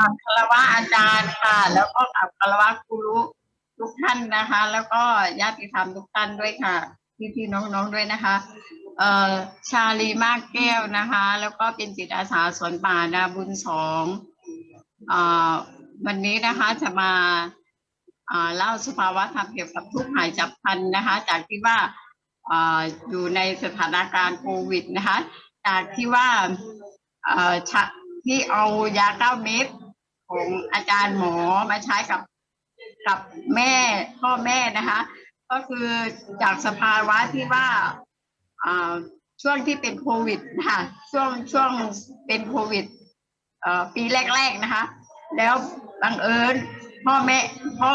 กราบคารวะอาจารย์ค่ะ แล้วก็กราบคารวะครูรู้ทุกท่านนะคะ แล้วก็ญาติธรรมทุกท่านด้วยค่ะ พี่ๆน้องๆด้วยนะคะ เอ่อชาลีมากแก้วนะคะ แล้วก็เป็นจิตอาสาสวนป่านาบุญสองเอ่อวันนี้นะคะจะมาอ่าเล่าสภาวะธรรมเกี่ยวกับทุกข์หายจับพันนะคะ จากที่ว่าอ่าอยู่ในสถานการณ์โควิดนะคะ จากที่ว่าเอ่อที่เอายาเก้าเม็ด ของอาจารย์หมอมาใช้กับกับแม่พ่อแม่นะคะ ก็คือจากสภาวะที่ว่าอ่าช่วงที่เป็นโควิดนะคะช่วงช่วงเป็นโควิดอ่อปีแรกๆนะคะ แล้วบังเอิญพ่อแม่พ่อ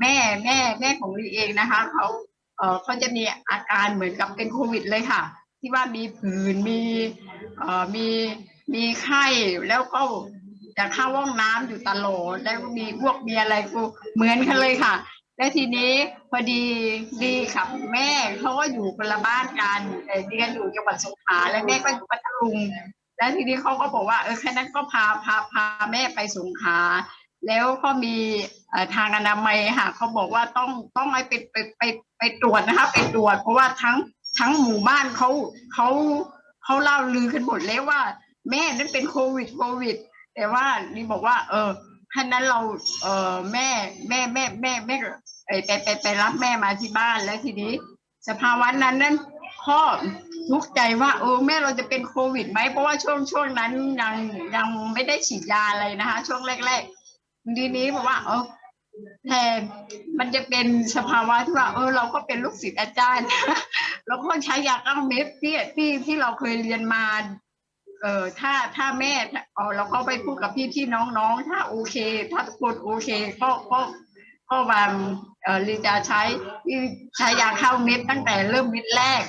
แม่แม่แม่ของลีเองนะคะเขาเออเขาจะมีอาการเหมือนกับเป็นโควิดเลยค่ะ ที่ว่ามีผื่นมีอ่อมีมีไข้แล้วก็ จะเข้าห้องน้ำอยู่ตลอดแล้วก็มีพวกมีอะไรกูเหมือนกันเลยค่ะ แล้วทีนี้พอดีดีกับแม่เขาก็อยู่คนละบ้านกันแต่เรียนอยู่จังหวัดสงขลาแล้วแม่ก็อยู่พัทลุงแล้วทีนี้เขาก็บอกว่าเออแค่นั้นก็พาพาพาแม่ไปสงขลาแล้วก็มีทางอนามัยค่ะเขาบอกว่าต้องต้องไปไปไปไปตรวจนะคะไปตรวจ เพราะว่าทั้งทั้งหมู่บ้านเขาเขาเขาเล่าลือกันหมดแล้วว่า แม่นั้นเป็นโควิดโควิด แต่ว่านี่บอกว่า เออท่านนั้นเรา เออแม่แม่แม่แม่แม่เออไปไปไปรับแม่มาที่บ้านแล้วทีนี้ สภาวะนั้นนั้นพ่อทุกข์ใจว่าเออแม่เราจะเป็นโควิดไหมเพราะว่าช่วงช่วงนั้นยังยังไม่ได้ฉีดยาอะไรนะคะ ช่วงแรกๆทีนี้บอกว่าเออแทนมันจะเป็นสภาวะที่ว่าเออเราก็เป็นลูกศิษย์อาจารย์ แล้วก็ใช้ยาเก้าเม็ดที่ที่ที่เราเคยเรียนมา เออถ้าถ้าแม่เออเราก็ไปพูดกับพี่พี่น้องน้องๆถ้าโอเค ถ้าทุกคนโอเคก็ก็ก็มาเออลีจะใช้ใช้ยาเข้าเม็ดตั้งแต่เริ่มเม็ดแรก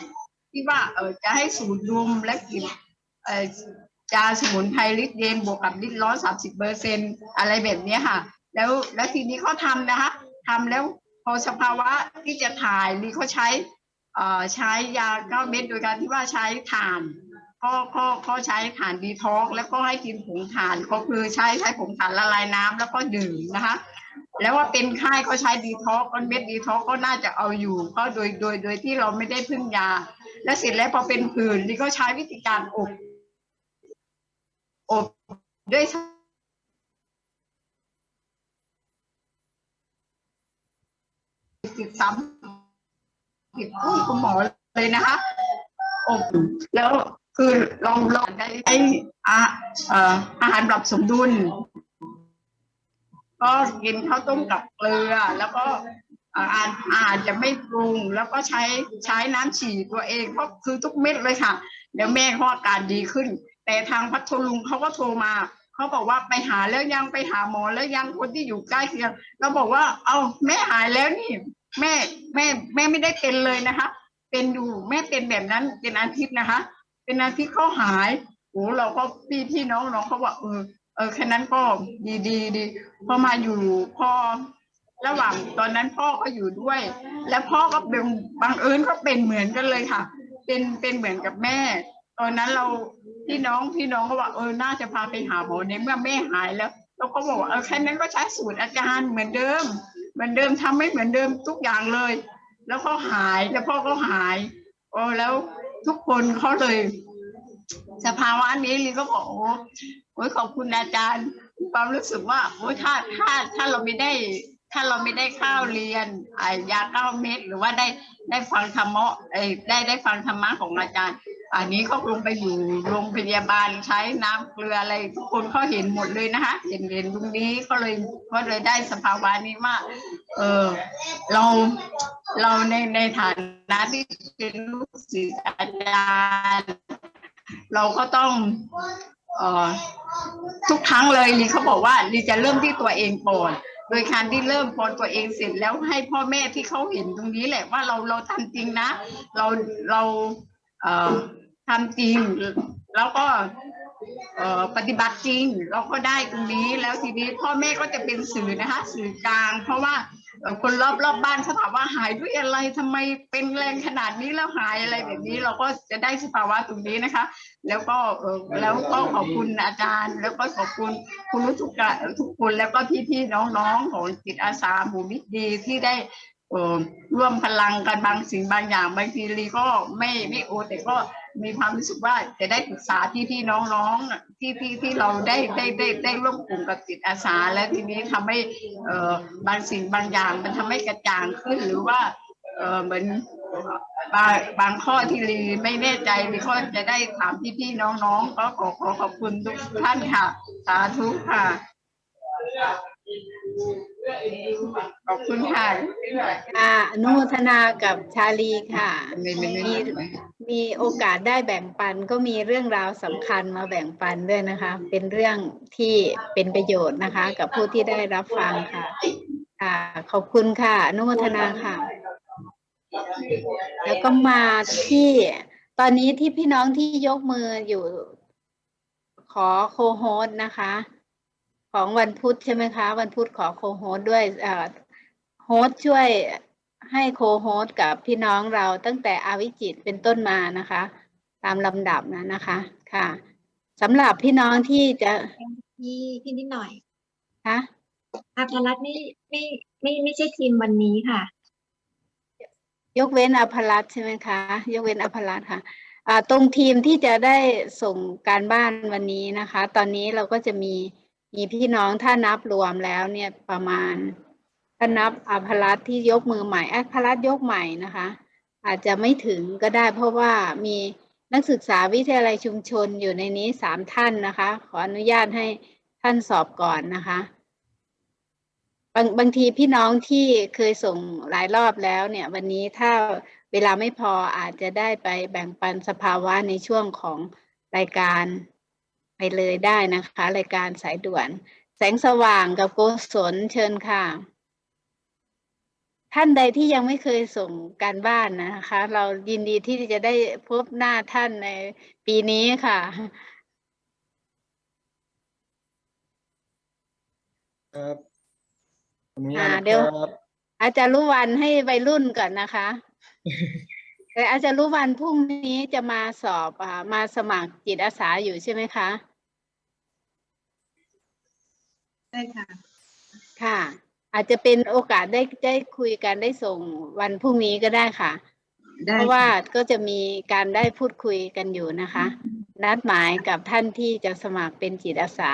ที่ว่าเออจะให้สูดดมและกินเออยาสมุนไพรลิตรเย็นบวกกับลิตรร้อนสามสิบเปอร์เซ็นอะไรแบบนี้ค่ะ แล้วแล้วทีนี้เขาทำนะคะทำแล้วพอสภาวะที่จะถ่ายลีเขาใช้เอ่อใช้ยาเก้าเม็ดโดยการที่ว่าใช้ถ่าน ก็ก็ก็ใช้ถ่านดีท็อกแล้วก็ให้กินผงถ่านก็คือใช้ใช้ผงถ่านละลายน้ำแล้วก็ดื่มนะคะ แล้วว่าเป็นไข้ก็ใช้ดีท็อกก้อนเม็ดดีท็อกก็น่าจะเอาอยู่ ก็โดยโดยโดยที่เราไม่ได้พึ่งยา และเสร็จแล้วพอเป็นผื่นนี่ก็ใช้วิธีการอบอบด้วยติดซ้ำติดคุณหมอเลยนะคะอบแล้ว คือลองลองได้ไออาอาหารปรับสมดุล ก็กินข้าวต้มกับเกลือ แล้วก็อาจอาจจะไม่ปรุงแล้วก็ใช้ใช้น้ำฉี่ตัวเองก็คือทุกเม็ดเลยค่ะ เดี๋ยวแม่เขาอาการดีขึ้น แต่ทางพัทลุงเขาก็โทรมาเขาบอกว่าไปหาแล้วยังไปหาหมอแล้วยังคนที่อยู่ใกล้เคียงเราบอกว่า เอาแม่หายแล้วนี่ แม่แม่แม่ไม่ได้เป็นเลยนะคะ เป็นอยู่แม่เป็นแบบนั้นเป็นอาทิตย์นะคะ เป็นอาทิตย์เขาหายโอ้เราก็พี่พี่น้องน้องเขาบอกเออเออแค่นั้นก็ดีดีดีพอมาอยู่พอระหว่างตอนนั้นพ่อก็อยู่ด้วย แล้วพ่อก็เป็นบังเอิญก็เป็นเหมือนกันเลยค่ะ เป็นเป็นเหมือนกับแม่ ตอนนั้นเราพี่น้องพี่น้องก็ว่าเออน่าจะพาไปหาหมอในเมื่อแม่หายแล้วเราก็บอกว่าเออแค่นั้นก็ใช้สูตรอาจารย์เหมือนเดิม เหมือนเดิมทำไม่เหมือนเดิมทุกอย่างเลย แล้วก็หายแล้วพ่อก็หายโอ้แล้ว ทุกคนเขาเลย สภาวะนี้ลีก็บอกโอ้ยขอบคุณอาจารย์มีความรู้สึกว่าโอ้ยถ้าถ้าถ้าเราไม่ได้ ถ้าเราไม่ได้ข้าวเรียนยาเก้าเม็ดหรือว่าได้ได้ฟังธรรมะได้ได้ฟังธรรมะของอาจารย์ อันนี้เขาลงไปอยู่โรงพยาบาลใช้น้ำเกลืออะไรทุกคนเขาเห็นหมดเลยนะคะเห็นเห็นตรงนี้ก็เลยก็เลยได้สภาวะนี้ว่าเออเรา เราในในฐานะที่เป็นลูกศิษย์อาจารย์ เราก็ต้องเออทุกครั้งเลยลีเขาบอกว่าลีจะเริ่มที่ตัวเองก่อนโดยการที่เริ่มพอตัวเองเสร็จแล้วให้พ่อแม่ที่เขาเห็นตรงนี้แหละว่าเราเราทำจริงนะ เราเราเอ่อทำจริง แล้วก็เอ่อปฏิบัติจริง เราก็ได้ตรงนี้แล้วทีนี้พ่อแม่ก็จะเป็นสื่อนะคะ สื่อกลาง เพราะว่า คนรอบรอบบ้านเขาถามว่าหายด้วยอะไรทำไมเป็นแรงขนาดนี้แล้วหายอะไรแบบนี้ เราก็จะได้สภาวะตรงนี้นะคะ แล้วก็เออแล้วก็ขอบคุณอาจารย์ แล้วก็ขอบคุณคุณรู้ทุกกะทุกคนแล้วก็พี่ๆน้องๆของจิตอาสาหมู่มิตรดีที่ได้ร่วมพลังกันบางสิ่งบางอย่างบางทีลีก็ไม่ไม่โอแต่ก็ มีความรู้สึกว่าจะได้ปรึกษาที่ที่น้องๆที่ที่ที่เราได้ได้ได้ได้ร่วมกลุ่มกับจิตอาสา และทีนี้ทำให้เอ่อบางสิ่งบางอย่างมันทำให้กระจ่างขึ้นหรือว่าเออเหมือนบางบางข้อที่ลีไม่แน่ใจลีก็จะได้ถามพี่พี่ๆน้องๆก็ขอขอขอบคุณทุกท่านค่ะ สาธุค่ะ ขอบคุณค่ะอ่าอนุโมทนากับชาลีค่ะไม่ไมีโอกาสได้แบ่งปันก็มีเรื่องราวสำคัญมาแบ่งปันด้วยนะคะ เป็นเรื่องที่เป็นประโยชน์นะคะ กับผู้ที่ได้รับฟังค่ะค่ะขอบคุณค่ะอนุโมทนาค่ะ แล้วก็มาที่ตอนนี้ที่พี่น้องที่ยกมืออยู่ขอโคโฮส์นะคะ ของวันพุธใช่ไหมคะ วันพุธขอโคโฮส์ด้วยอ่อโฮสช่วย ให้โคโฮสต์กับพี่น้องเราตั้งแต่อาวิจิตเป็นต้นมานะคะ ตามลำดับนะนะคะค่ะสำหรับพี่น้องที่จะพี่พี่นิดหน่อยคะอาภรัตน์ไม่ไม่ไม่ไม่ใช่ทีมวันนี้ค่ะ ยกเว้นอภรัตน์ใช่ไหมคะ ยกเว้นอภรัตน์ค่ะอ่าตรงทีมที่จะได้ส่งการบ้านวันนี้นะคะ ตอนนี้เราก็จะมีมีพี่น้องถ้านับรวมแล้วเนี่ยประมาณ ถ้านับอภรัตที่ยกมือใหม่อภรัตยกใหม่นะคะ อาจจะไม่ถึงก็ได้ เพราะว่ามีนักศึกษาวิทยาลัยชุมชนอยู่ในนี้สามท่านนะคะ ขออนุญาตให้ท่านสอบก่อนนะคะบางบางทีพี่น้องที่เคยส่งหลายรอบแล้วเนี่ย วันนี้ถ้าเวลาไม่พออาจจะได้ไปแบ่งปันสภาวะในช่วงของรายการไปเลยได้นะคะ รายการสายด่วน แสงสว่างกับโกศลเชิญค่ะ ท่านใดที่ยังไม่เคยส่งการบ้านนะคะ เรายินดีที่จะได้พบหน้าท่านในปีนี้ค่ะครับขออนุญาอ่าตเดี๋ยว นะครับอาจารย์รู้วันให้วัยรุ่นก่อนนะคะ แต่อาจารย์รู้วันพรุ่งนี้จะมาสอบอ่ามาสมัครจิตอาสาอยู่ใช่ไหมคะ ใช่ค่ะ ค่ะ อาจจะเป็นโอกาสได้ได้คุยกันได้ส่งวันพรุ่งนี้ก็ได้ค่ะ เพราะว่าก็จะมีการได้พูดคุยกันอยู่นะคะ นัดหมายกับท่านที่จะสมัครเป็นจิตอาสา